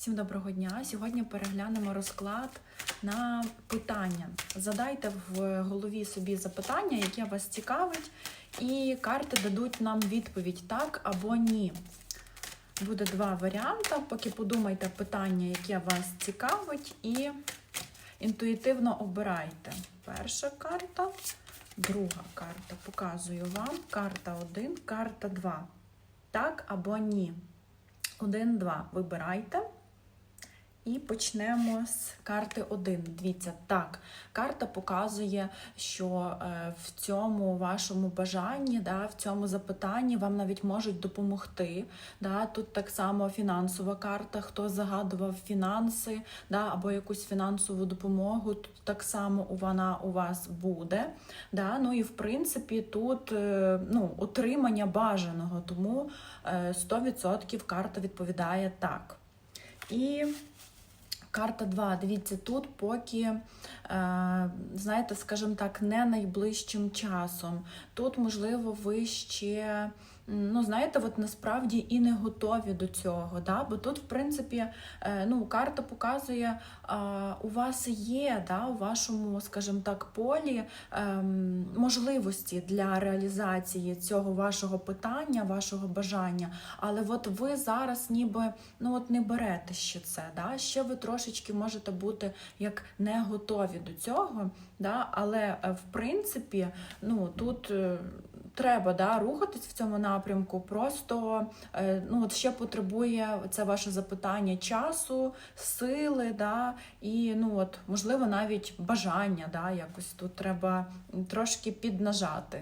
Всім доброго дня. Сьогодні переглянемо розклад на питання. Задайте в голові собі запитання, яке вас цікавить, і карти дадуть нам відповідь так або ні. Буде два варіанти. Поки подумайте питання, яке вас цікавить, і інтуїтивно обирайте. Перша карта, друга карта. Показую вам. Карта 1, карта 2. Так або ні. Один, два. Вибирайте. І почнемо з карти 1. Дивіться, так, карта показує, що е, в цьому вашому бажанні, да, в цьому запитанні вам навіть можуть допомогти. Да. Тут так само фінансова карта, хто загадував фінанси да, або якусь фінансову допомогу, тут так само вона у вас буде. Да. Ну і в принципі тут е, ну, отримання бажаного, тому е, 100% карта відповідає так. І Карта 2. Дивіться, тут поки, е, знаєте, скажімо так, не найближчим часом. Тут, можливо, ви ще, ну, знаєте, от насправді і не готові до цього. Да? Бо тут, в принципі, е, ну, карта показує, е, у вас є да, у вашому, скажімо так, полі е, можливості для реалізації цього вашого питання, вашого бажання. Але от ви зараз ніби ну, от не берете ще це. Да? Ще ви трошечки можете бути як не готові до цього. Да? Але е, в принципі, ну тут. Треба да, рухатись в цьому напрямку. Просто е, ну, от ще потребує це ваше запитання часу, сили, да, і ну, от, можливо навіть бажання. Да, якось тут треба трошки піднажати.